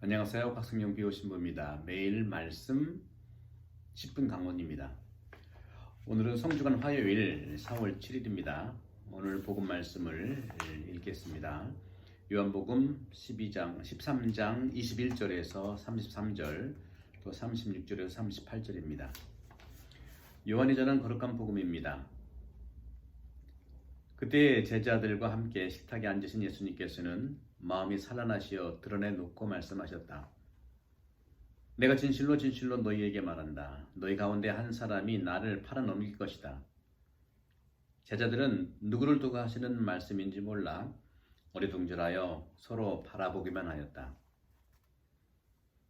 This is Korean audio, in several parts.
안녕하세요. 박승용 비오신부입니다. 매일 말씀 10분 강원입니다. 오늘은 성주간 화요일 4월 7일입니다. 오늘 복음 말씀을 읽겠습니다. 요한복음 12장, 13장 21절에서 33절, 또 36절에서 38절입니다. 요한이 전한 거룩한 복음입니다. 그때 제자들과 함께 식탁에 앉으신 예수님께서는 마음이 살아나시어 드러내 놓고 말씀하셨다. 내가 진실로 진실로 너희에게 말한다. 너희 가운데 한 사람이 나를 팔아넘길 것이다. 제자들은 누구를 두고 하시는 말씀인지 몰라 어리둥절하여 서로 바라보기만 하였다.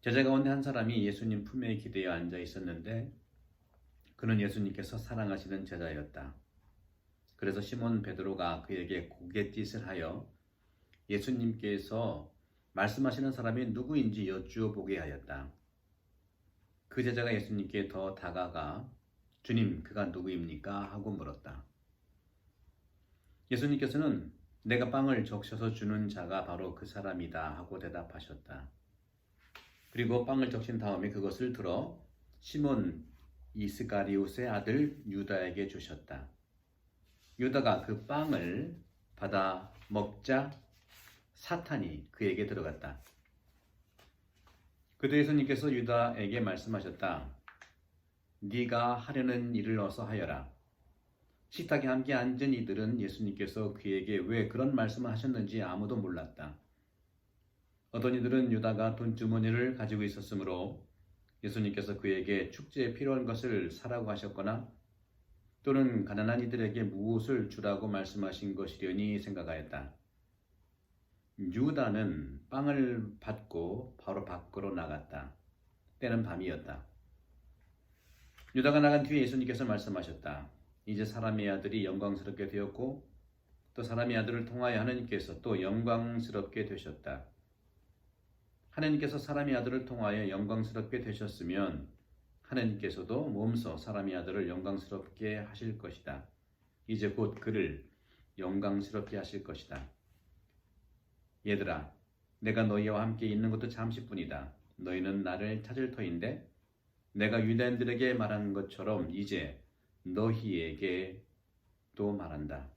제자 가운데 한 사람이 예수님 품에 기대어 앉아 있었는데 그는 예수님께서 사랑하시는 제자였다. 그래서 시몬 베드로가 그에게 고갯짓을 하여 예수님께서 말씀하시는 사람이 누구인지 여쭈어 보게 하였다. 그 제자가 예수님께 더 다가가 주님 그가 누구입니까? 하고 물었다. 예수님께서는 내가 빵을 적셔서 주는 자가 바로 그 사람이다 하고 대답하셨다. 그리고 빵을 적신 다음에 그것을 들어 시몬 이스가리옷의 아들 유다에게 주셨다. 유다가 그 빵을 받아 먹자 사탄이 그에게 들어갔다. 그때 예수님께서 유다에게 말씀하셨다. 네가 하려는 일을 어서 하여라. 식탁에 함께 앉은 이들은 예수님께서 그에게 왜 그런 말씀을 하셨는지 아무도 몰랐다. 어떤 이들은 유다가 돈주머니를 가지고 있었으므로 예수님께서 그에게 축제에 필요한 것을 사라고 하셨거나 또는 가난한 이들에게 무엇을 주라고 말씀하신 것이려니 생각하였다. 유다는 빵을 받고 바로 밖으로 나갔다. 때는 밤이었다. 유다가 나간 뒤에 예수님께서 말씀하셨다. 이제 사람의 아들이 영광스럽게 되었고 또 사람의 아들을 통하여 하나님께서 또 영광스럽게 되셨다. 하나님께서 사람의 아들을 통하여 영광스럽게 되셨으면 하나님께서도 몸소 사람의 아들을 영광스럽게 하실 것이다. 이제 곧 그를 영광스럽게 하실 것이다. 얘들아, 내가 너희와 함께 있는 것도 잠시뿐이다. 너희는 나를 찾을 터인데 내가 유대인들에게 말한 것처럼 이제 너희에게 또 말한다.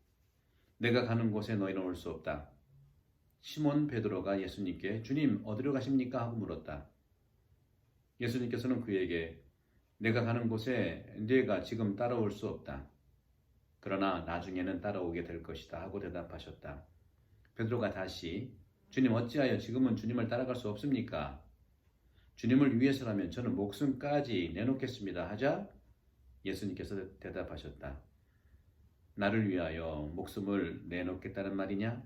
내가 가는 곳에 너희는 올 수 없다. 시몬 베드로가 예수님께 주님 어디로 가십니까 하고 물었다. 예수님께서는 그에게 내가 가는 곳에 네가 지금 따라올 수 없다. 그러나 나중에는 따라오게 될 것이다 하고 대답하셨다. 베드로가 다시 주님 어찌하여 지금은 주님을 따라갈 수 없습니까? 주님을 위해서라면 저는 목숨까지 내놓겠습니다 하자 예수님께서 대답하셨다. 나를 위하여 목숨을 내놓겠다는 말이냐?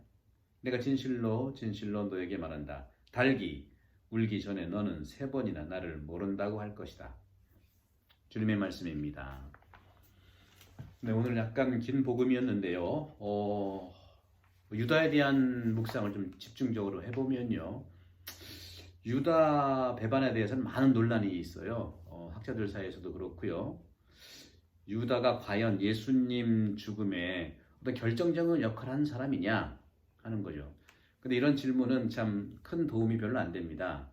내가 진실로 진실로 너에게 말한다. 달기 울기 전에 너는 세 번이나 나를 모른다고 할 것이다. 주님의 말씀입니다. 네, 오늘 약간 긴 복음이었는데요. 어, 유다에 대한 묵상을 좀 집중적으로 해보면요. 유다 배반에 대해서는 많은 논란이 있어요. 어, 학자들 사이에서도 그렇고요. 유다가 과연 예수님 죽음에 어떤 결정적인 역할을 한 사람이냐 하는 거죠. 근데 이런 질문은 참 큰 도움이 별로 안 됩니다.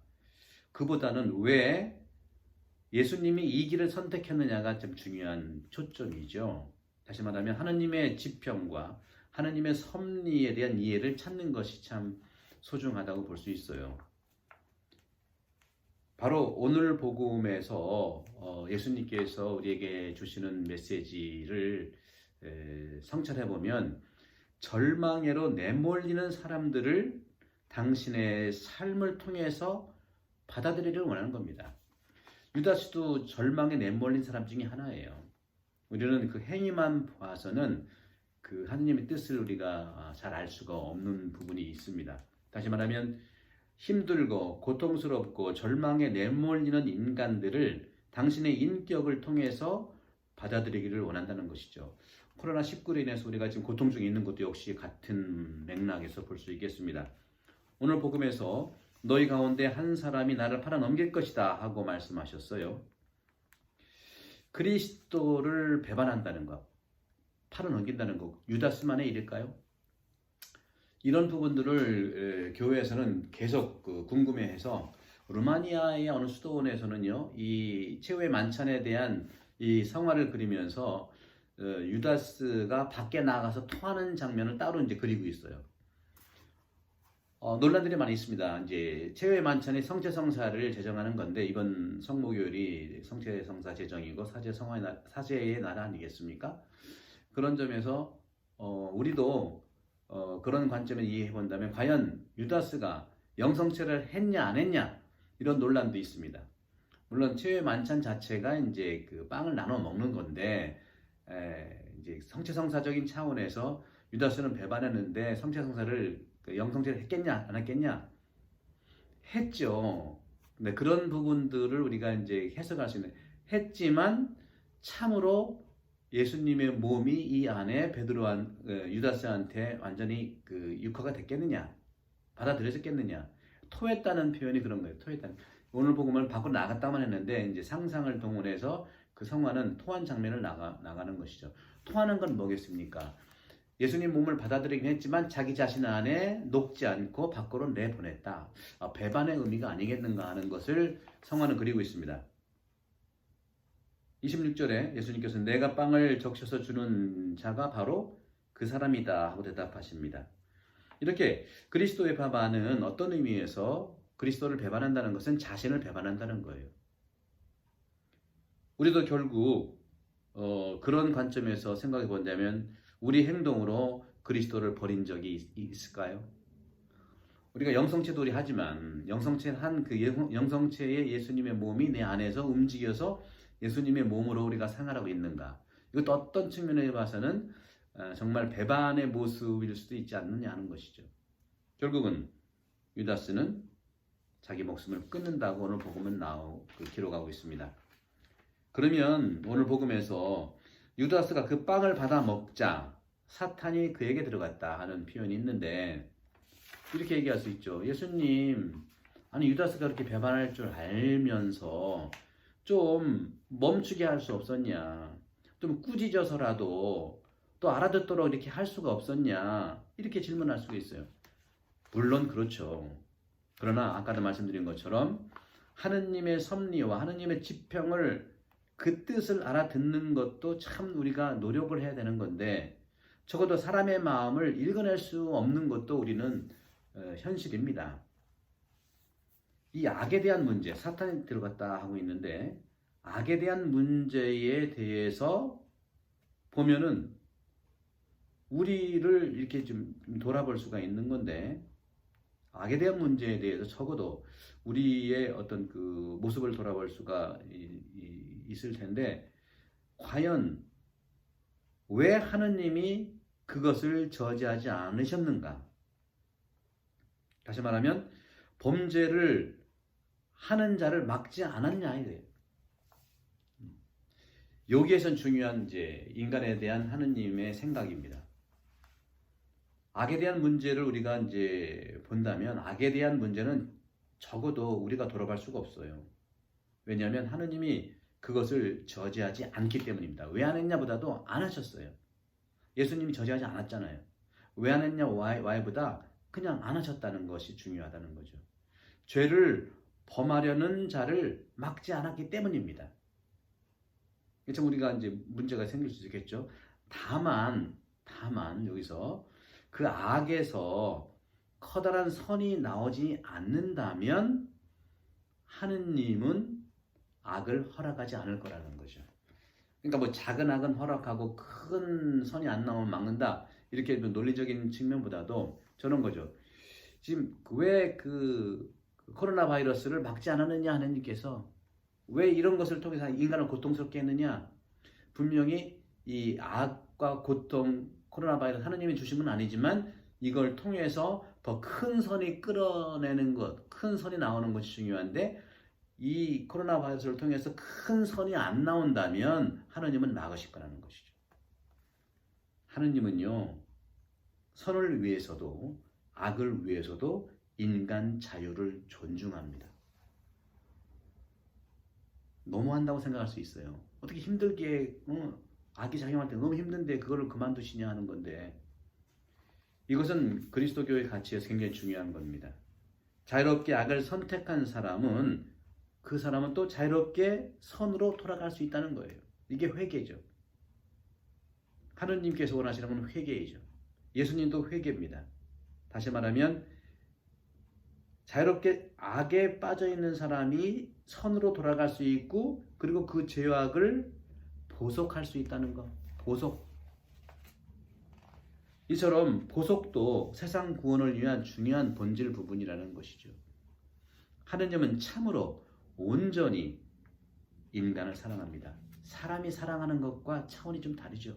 그보다는 왜 예수님이 이 길을 선택했느냐가 좀 중요한 초점이죠. 다시 말하면 하나님의 지평과 하나님의 섭리에 대한 이해를 찾는 것이 참 소중하다고 볼 수 있어요. 바로 오늘 복음에서 어, 예수님께서 우리에게 주시는 메시지를 성찰해 보면 절망에로 내몰리는 사람들을 당신의 삶을 통해서 받아들이기를 원하는 겁니다. 유다스도 절망에 내몰린 사람 중에 하나예요. 우리는 그 행위만 봐서는 그 하느님의 뜻을 우리가 잘 알 수가 없는 부분이 있습니다. 다시 말하면 힘들고 고통스럽고 절망에 내몰리는 인간들을 당신의 인격을 통해서 받아들이기를 원한다는 것이죠. 코로나 19로 인해서 우리가 지금 고통 중에 있는 것도 역시 같은 맥락에서 볼 수 있겠습니다. 오늘 복음에서 너희 가운데 한 사람이 나를 팔아 넘길 것이다 하고 말씀하셨어요. 그리스도를 배반한다는 것, 팔아 넘긴다는 것, 유다스만의 일일까요? 이런 부분들을 교회에서는 계속 그 궁금해해서 루마니아의 어느 수도원에서는요, 이 최후의 만찬에 대한 이 성화를 그리면서 어, 유다스가 밖에 나가서 토하는 장면을 따로 이제 그리고 있어요. 어, 논란들이 많이 있습니다. 이제 최후의 만찬이 성체 성사를 제정하는 건데 이번 성목요일이 성체 성사 제정이고 사제 성화의 날, 사제의 날 아니겠습니까? 그런 점에서 어, 우리도 어, 그런 관점을 이해해 본다면 과연 유다스가 영성체를 했냐 안 했냐 이런 논란도 있습니다. 물론 최후의 만찬 자체가 이제 그 빵을 나눠 먹는 건데 에, 이제 성체성사적인 차원에서 유다스는 배반했는데 성체성사를 그 영성체를 했겠냐 안 했겠냐 했죠. 근데 그런 부분들을 우리가 이제 해석할 수 있는 했지만 참으로 예수님의 몸이 이 안에 베드로한 어, 유다스한테 완전히 그 육화가 됐겠느냐 받아들여졌겠느냐 토했다는 표현이 그런 거예요. 토했다는 오늘 복음을 밖으로 나갔다만 했는데 이제 상상을 동원해서 그 성화는 토한 장면을 나가 나가는 것이죠. 토하는 건 뭐겠습니까? 예수님 몸을 받아들이긴 했지만 자기 자신 안에 녹지 않고 밖으로 내보냈다. 아, 배반의 의미가 아니겠는가 하는 것을 성화는 그리고 있습니다. 26절에 예수님께서 내가 빵을 적셔서 주는 자가 바로 그 사람이다 하고 대답하십니다. 이렇게 그리스도의 배반은 어떤 의미에서 그리스도를 배반한다는 것은 자신을 배반한다는 거예요. 우리도 결국 어, 그런 관점에서 생각해 본다면 우리 행동으로 그리스도를 버린 적이 있, 있을까요? 우리가 영성체도 우리 하지만 영성체 한 그 영성체의 예수님의 몸이 내 안에서 움직여서 예수님의 몸으로 우리가 생활하고 있는가? 이것도 어떤 측면에 봐서는 어, 정말 배반의 모습일 수도 있지 않느냐 하는 것이죠. 결국은 유다스는 자기 목숨을 끊는다고 오늘 복음은 나오 그 기록하고 있습니다. 그러면 오늘 복음에서 유다스가 그 빵을 받아 먹자 사탄이 그에게 들어갔다 하는 표현이 있는데 이렇게 얘기할 수 있죠. 예수님, 아니 유다스가 그렇게 배반할 줄 알면서 좀 멈추게 할 수 없었냐? 좀 꾸짖어서라도 또 알아듣도록 이렇게 할 수가 없었냐? 이렇게 질문할 수가 있어요. 물론 그렇죠. 그러나 아까도 말씀드린 것처럼 하느님의 섭리와 하느님의 지평을 그 뜻을 알아듣는 것도 참 우리가 노력을 해야 되는 건데 적어도 사람의 마음을 읽어낼 수 없는 것도 우리는 어, 현실입니다. 이 악에 대한 문제, 사탄이 들어갔다 하고 있는데 악에 대한 문제에 대해서 보면은 우리를 이렇게 좀 돌아볼 수가 있는 건데 악에 대한 문제에 대해서 적어도 우리의 어떤 그 모습을 돌아볼 수가 있을 텐데 과연 왜 하느님이 그것을 저지하지 않으셨는가? 다시 말하면 범죄를 하는 자를 막지 않았냐 이거예요. 여기에선 중요한 이제 인간에 대한 하느님의 생각입니다. 악에 대한 문제를 우리가 이제 본다면 악에 대한 문제는 적어도 우리가 돌아갈 수가 없어요. 왜냐하면 하느님이 그것을 저지하지 않기 때문입니다. 왜 안 했냐보다도 안 하셨어요. 예수님이 저지하지 않았잖아요. 왜 안 했냐 와이보다 그냥 안 하셨다는 것이 중요하다는 거죠. 죄를 범하려는 자를 막지 않았기 때문입니다. 참 우리가 이제 문제가 생길 수 있겠죠. 다만, 다만 여기서 그 악에서 커다란 선이 나오지 않는다면 하느님은 악을 허락하지 않을 거라는 거죠. 그러니까 뭐 작은 악은 허락하고 큰 선이 안 나오면 막는다. 이렇게 논리적인 측면보다도 저런 거죠. 지금 왜 그 코로나 바이러스를 막지 않았느냐 하느님께서 왜 이런 것을 통해서 인간을 고통스럽게 했느냐? 분명히 이 악과 고통, 코로나 바이러스 하느님이 주신 건 아니지만 이걸 통해서 더 큰 선이 끌어내는 것, 큰 선이 나오는 것이 중요한데 이 코로나 바이러스를 통해서 큰 선이 안 나온다면 하느님은 막으실 거라는 것이죠. 하느님은요, 선을 위해서도 악을 위해서도 인간 자유를 존중합니다. 너무한다고 생각할 수 있어요. 어떻게 힘들게 어, 악이 작용할 때 너무 힘든데 그거를 그만두시냐 하는 건데 이것은 그리스도교의 가치에서 굉장히 중요한 겁니다. 자유롭게 악을 선택한 사람은 그 사람은 또 자유롭게 선으로 돌아갈 수 있다는 거예요. 이게 회개죠. 하느님께서 원하시는 건 회개이죠. 예수님도 회개입니다. 다시 말하면 자유롭게 악에 빠져 있는 사람이 선으로 돌아갈 수 있고 그리고 그 죄악을 보속할 수 있다는 것. 보속. 이처럼 보속도 세상 구원을 위한 중요한 본질 부분이라는 것이죠. 하느님은 참으로 온전히 인간을 사랑합니다. 사람이 사랑하는 것과 차원이 좀 다르죠.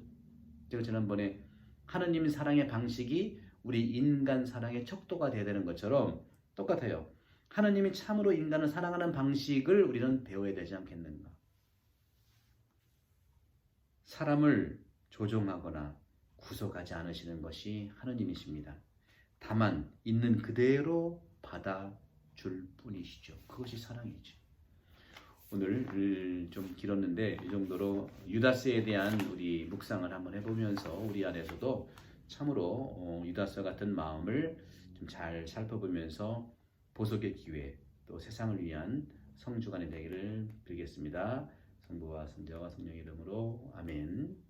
제가 지난번에 하느님 사랑의 방식이 우리 인간 사랑의 척도가 되어야 되는 것처럼 똑같아요. 하느님이 참으로 인간을 사랑하는 방식을 우리는 배워야 되지 않겠는가? 사람을 조종하거나 구속하지 않으시는 것이 하느님이십니다. 다만 있는 그대로 받아줄 뿐이시죠. 그것이 사랑이죠. 오늘 좀 길었는데 이 정도로 유다스에 대한 우리 묵상을 한번 해보면서 우리 안에서도 참으로 어, 유다스 같은 마음을 좀 잘 살펴보면서 보석의 기회 또 세상을 위한 성주간이 되기를 빌겠습니다. 성부와 성자와 성령의 이름으로 아멘.